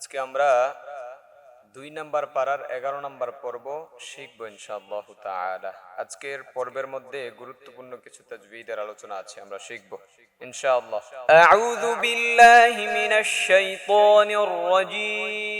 আজকে আমরা দুই নাম্বার পাড়ার এগারো নাম্বার পর্ব শিখব ইনশাআল্লাহ তাআলা। আজকের পর্বের মধ্যে গুরুত্বপূর্ণ কিছু তাজবিদের আলোচনা আছে, আমরা শিখব। ইনশাআল্লাহ। আউযু বিল্লাহি মিনাশ শাইতানির রাজীম।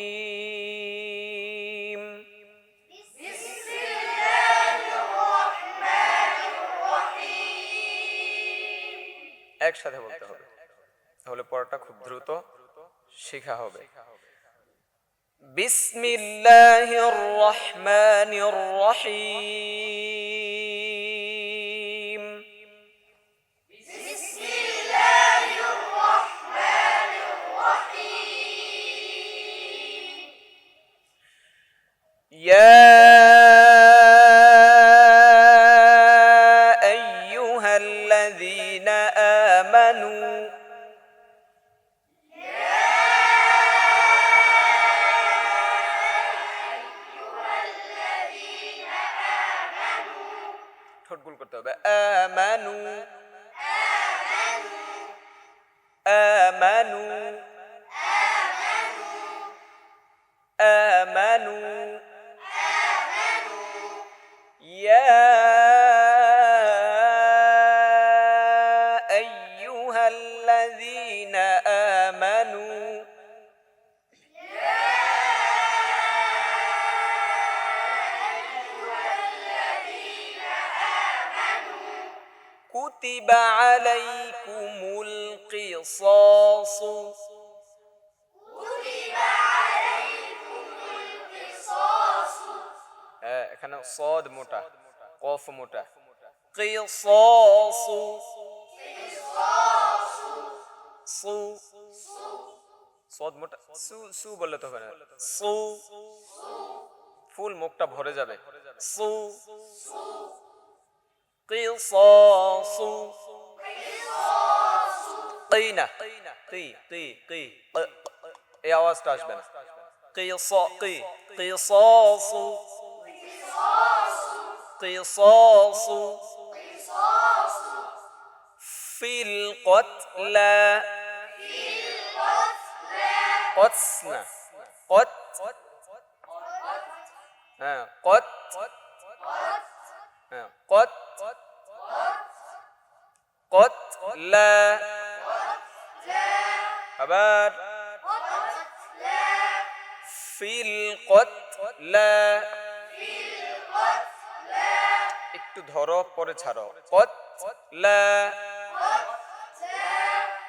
একসাথে বলতে হবে। তাহলে পড়াটা খুব দ্রুত শেখা হবে। বিসমিল্লাহির রহমানির রহিম। মোটা কিসাসু সু সদ মোটা। সু সু বললে তো হবে সু ফুল মুখটা ভরে যাবে। সু কিসাসু কি না। কি কি কি এই আওয়াজটা আসবে না। কিসা কি কিসাসু القصاص قصاص في القتلى. في القتلى قتسنا قت. قت قت. آه قت. قتلى. في القتلى في القتلى. একটু ধরো পরে ছাড়ো কত লা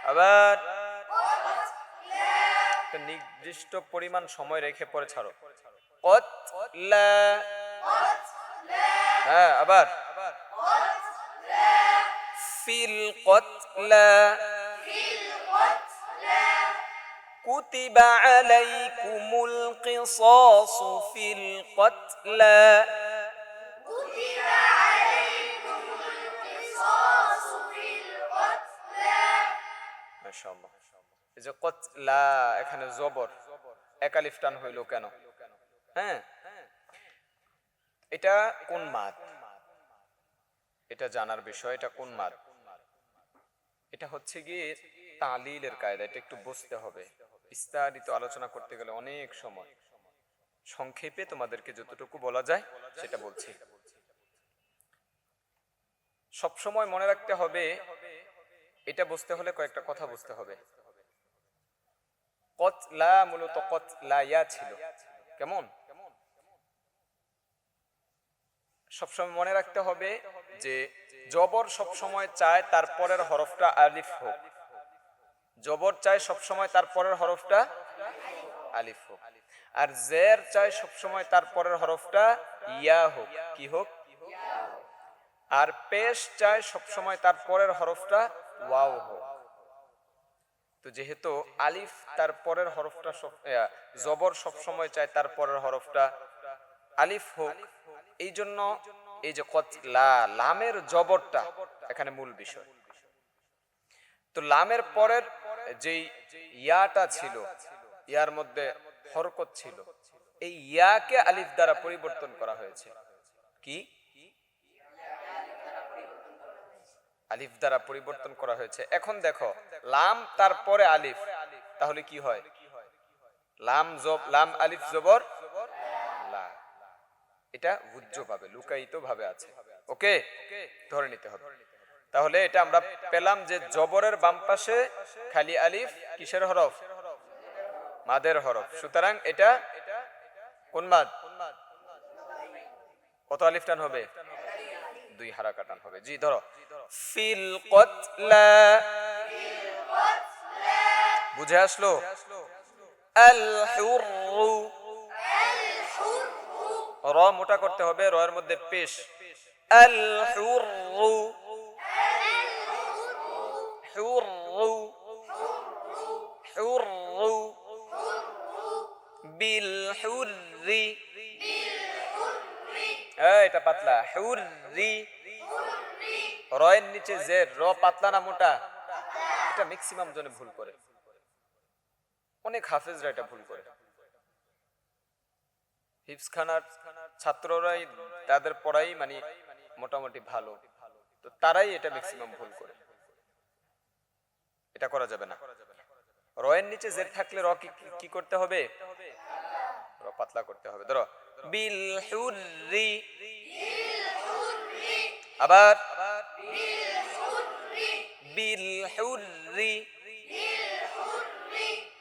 আবার একটা নির্দিষ্ট পরিমাণ সময় রেখে পরে ছাড়ো কত লা হ্যাঁ আবার ফিল কতলা كتب عليكم القصاص في القتلى যে কতলা এখানে জবর হইল কেন? হ্যাঁ? এটা কোন এটা জানার বিষয়, এটা কোন এটা হচ্ছে তালিলের কায়দা, এটা একটু বুঝতে হবে। বিস্তারিত আলোচনা করতে গেলে অনেক সময়। সংক্ষেপে তোমাদেরকে যতটুকু বলা যায়, সেটা বলছি। সব সময় মনে রাখতে হবে এটা বুঝতে হলে কয়েকটা কথা বুঝতে হবে। কতলা মূলত কতলাইয়া ছিল। কেমন? সবসময় মনে রাখতে হবে যে জবর সবসময় চায় তার পরের হরফটা আলিফ হোক। জবর চায় সবসময় তার পরের হরফটা আলিফ হোক। আর জের চায় সবসময় তার পরের হরফটা ইয়া হোক। কি হোক? আর পেশ চায় সবসময় তার পরের হরফটা ওয়াও তো যেহেতু আলিফ তার পরের হরফটা জবর সব সময় চায় তার পরের হরফটা। আলিফ হোক, এই জন্য এই যে লা, লামের জবরটা এখানে মূল বিষয়। তো লামের পরের যেই ইয়াটা ছিল, ইয়ার মধ্যে হরকত ছিল, এই ইয়াকে আলিফ দ্বারা পরিবর্তন করা হয়েছে। কি? আলিফ দ্বারা পরিবর্তন করা হয়েছে। এখন দেখো, লাম তারপরে আলিফ, তাহলে কি হয়? লাম জব, লাম আলিফ জবর এটা উজ্জ ভাবে লুকায়িত ভাবে আছে। ওকে? ধরে নিতে হবে। তাহলে এটা আমরা পেলাম যে জবরের বাম পাশে খালি আলিফ, কিসের হরফ? মাদের হরফ। সুতরাং এটা কোন মাদ? কত আলিফ টান হবে? দুই হারাকা টান হবে। জি, ধরো। ফিল কতলা। বুঝে আসলো? আল হুরু র মোটা করতে হবে, র এর মধ্যে পেশ। আল হুরু হুরু হুরু বিল হুররি। এটা পাতলা। হুররি। রয়ের নিচে যে র পাতলা না মোটা, এটা ম্যাক্সিমাম জনে ভুল করে। অনেক হাফেজরা এটা ভুল করে। ছাত্ররাই তাদের পড়াই মানে মোটামুটি ভালো। তো তারাই এটা ম্যাক্সিমাম ভুল করে। এটা করা যাবে না। রয়ের নিচে জের থাকলে র কি করতে হবে? র পাতলা করতে হবে। ধরো বিল হুররি আবার? বিল হুররি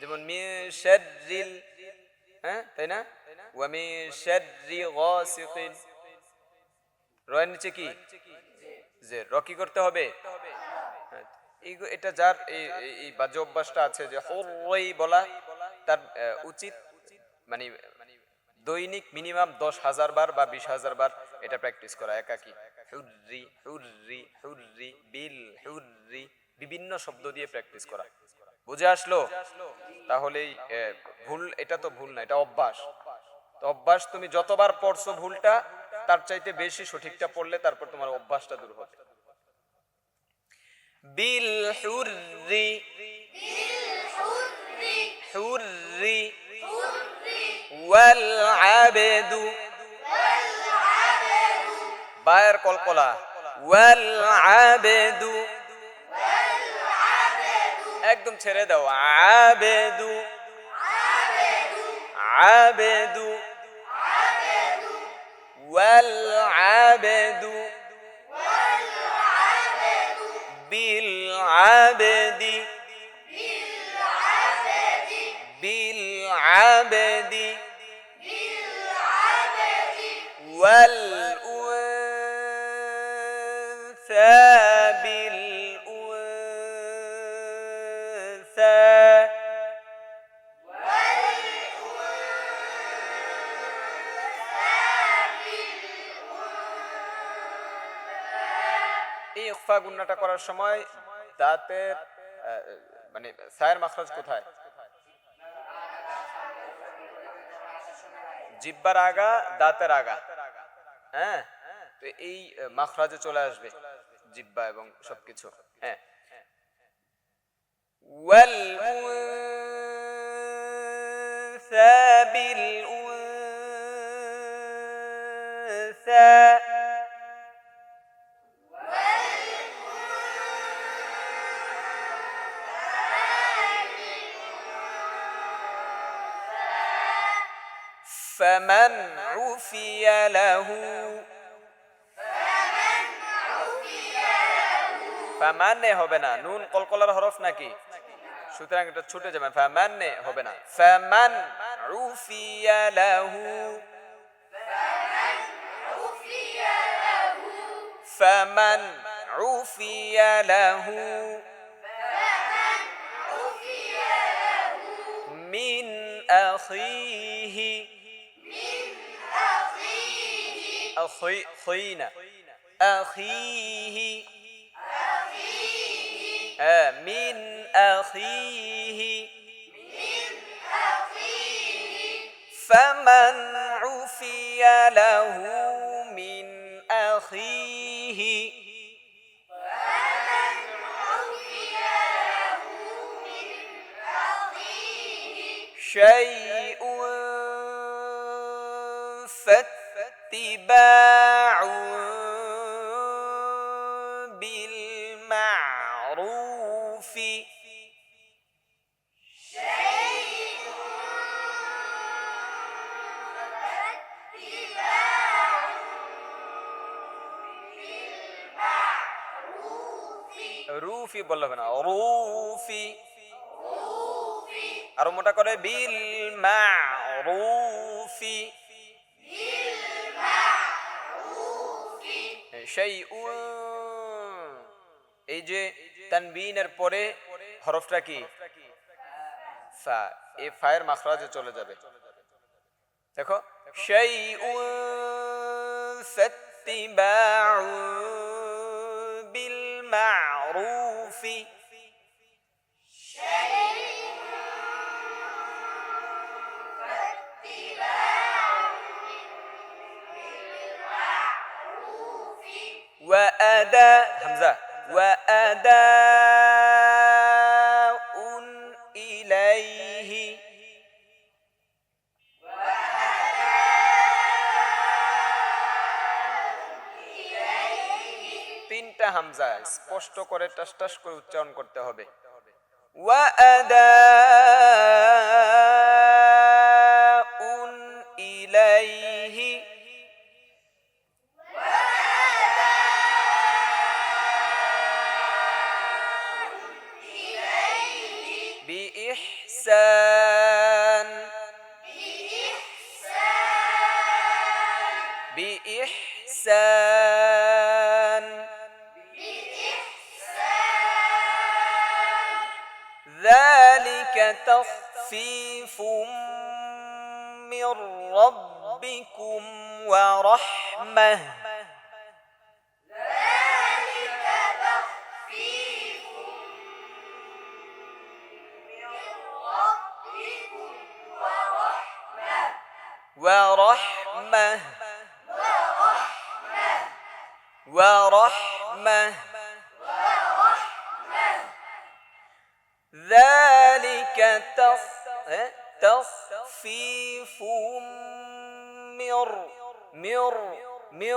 যেমন মিন শাররিল হ্যাঁ তাই না? ওয়া মিন শাররি গাসিকিন। রয়ের নিচে কি? যে র কি করতে হবে? হ্যাঁ, এটা যার এই বাজে অভ্যাসটা আছে যে হরই বলা তার উচিত মানে দৈনিক মিনিমাম দশ হাজার বার বা বিশ হাজার বার এটা প্র্যাকটিস করা একাকি। হুররি হুররি হুররি বিল হুররি বিভিন্ন শব্দ দিয়ে প্র্যাকটিস করা। বুঝে আসলো? তাহলেই ভুল এটা তো ভুল না এটা অভ্যাস। তো অভ্যাস তুমি যতবার পড়ছো ভুলটা তার চাইতে বেশি সঠিকটা পড়লে তারপর তোমার অভ্যাসটা দূর হবে। বিল হুররি হুররি। ওয়াল আবেদু বায়ের কলকলা ওয়াল আবেদু একদম ছেড়ে দাও আবেদু আবেদু ওয়াল আবেদু বিল আবেদি বিল আবেদি والأنثى بالأنثى এই ইখফা গুন্নাটা করার সময় দাঁতের আহ, মানে সায়ের মাখরাজ কোথায় জিব্বার আগা দাঁতের আগা হ্যাঁ তো এই আহ, মাখরাজে চলে আসবে জিব্বা এবং সবকিছু হ্যাঁ والأنثى بالأنثى فمن عفي له ফামান্নে হবে না নুন কলকলার হরফ নাকি সুতরাং এটা ছুটে যাবে ফামান্নে হবে না ফামান উফিয়া লাহু ফামান উফিয়া লাহু মিন আখিহি أخي خينا أخيه. آه من أخيه. فمن عفي له من أخيه. شيء فاتباع بالمعروف রুফি বললে হবে না রুফি আরো মোটা করে বিল মারুফি এই যে তানবিনের পরে হরফটা কি? ফা এ ফায়ের মাখরাজে চলে যাবে। দেখো সেই সত্যি বিল মারুফি। وأداء همزة وأداء إليه তিনটা হামজা স্পষ্ট করে টাস টাস করে উচ্চারণ করতে হবে وأداء تخفيف من ربكم ورحمة. ورحمة. ورحمة. ذلك ذلك تخفيف إيه؟ مر مر من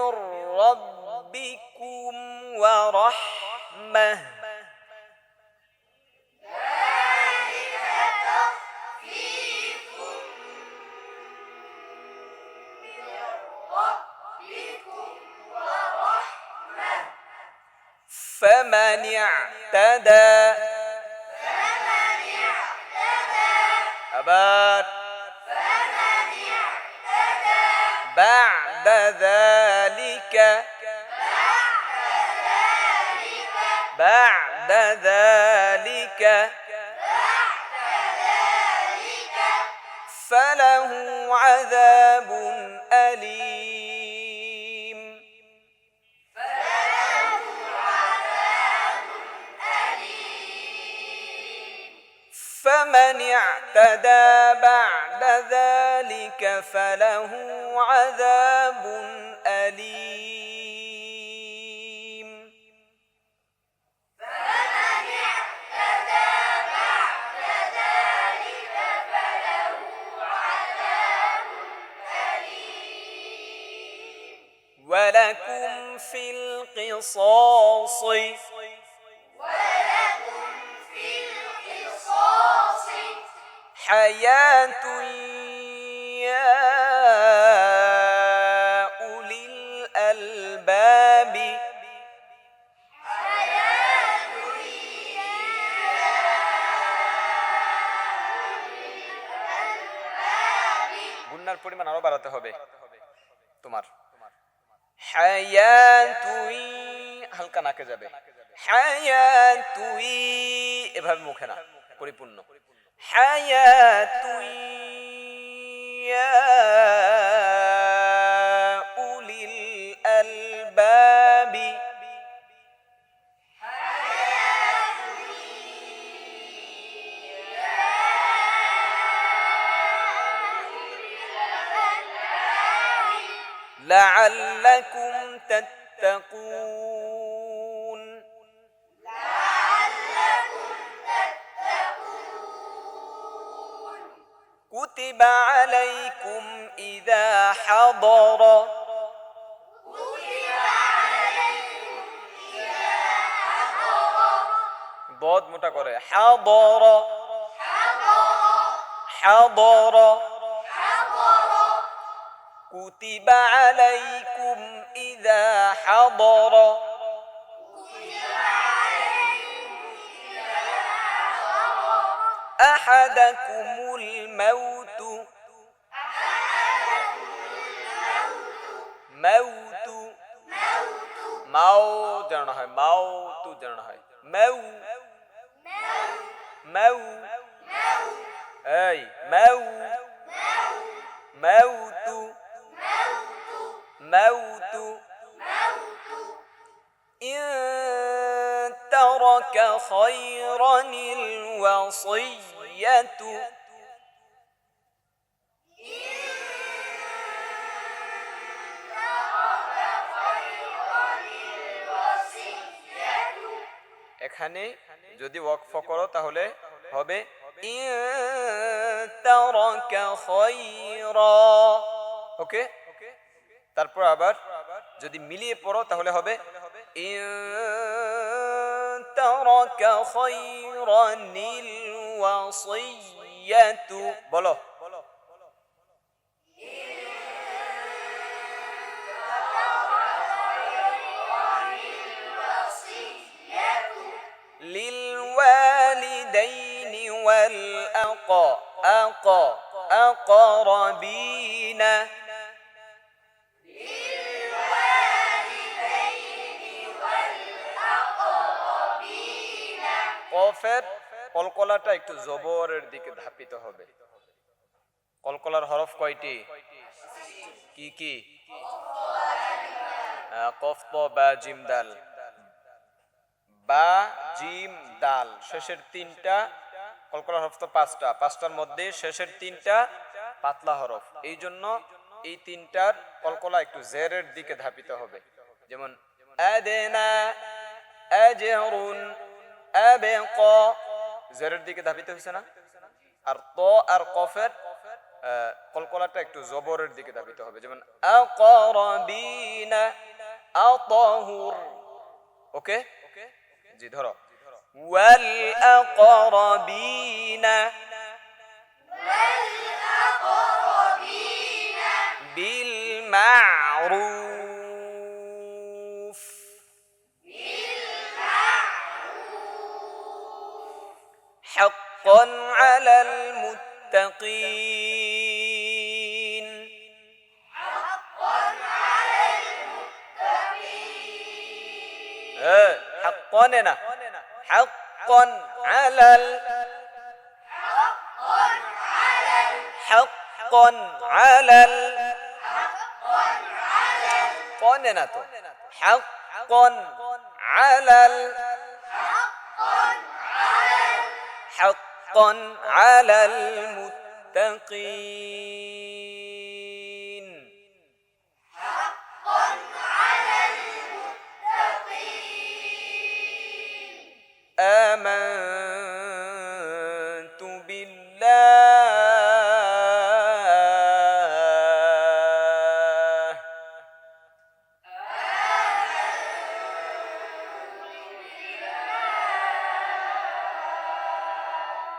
ربكم ورحمة. فمن اعتدى اعتبر فمن اعتدى بعد ذلك بعد ذلك فله عذاب أليم. فله عذاب أليم فمن يعلم اهتدى بعد ذلك فله عذاب أليم. فمن اهتدى بعد ذلك فله عذاب أليم ولكم في القصاص حياة يا أولي الألباب গুন্নার পরিমাণ আরো বাড়াতে হবে তোমার হায়াতুই হালকা নাকে যাবে হায়াতুই এভাবে মুখে না পরিপূর্ণ حياة يا أولي الألباب. لعلكم تتقون. كتب عليكم إذا حضر ضاد মোটা করে حضر حضر كتب عليكم إذا حضر أحدكم الموت موت মাও জানানো হয় মাও তু জানানো হয় মেউ মেউ এই মেউ মেউতু মেউতু إن ترك خيرا الوصية এখানে যদি ওয়াকফ করো তাহলে হবে ওকে? তারপর আবার যদি মিলিয়ে পড়ো তাহলে হবে বলো। والأق أق أقربين কফের কলকলাটা একটু জবরের দিকে ধাপিত হবে কলকলার হরফ কয়টি কি কি আহ, কফ ত বা জিম দাল বা জিম দাল শেষের তিনটা কলকলা হরফ তো পাঁচটা। পাঁচটার মধ্যে শেষের তিনটা পাতলা হরফ। এই জন্য এই তিনটার কলকলা একটু জেরের দিকে ধাপিত হবে। যেমন জেরের দিকে ধাপিত হয়েছে না? আর ত আর কফের কলকলাটা একটু জবরের দিকে ধাপিত হবে। যেমন ওকে? জি, ধরো। والأقربين. والأقربين. بالمعروف. بالمعروف حقا على المتقين. حقا على المتقين. إيه، حقا لنا বলে না তো হাক্কন আলাল হাক্কন আলাল মুত্তাকিন آمنت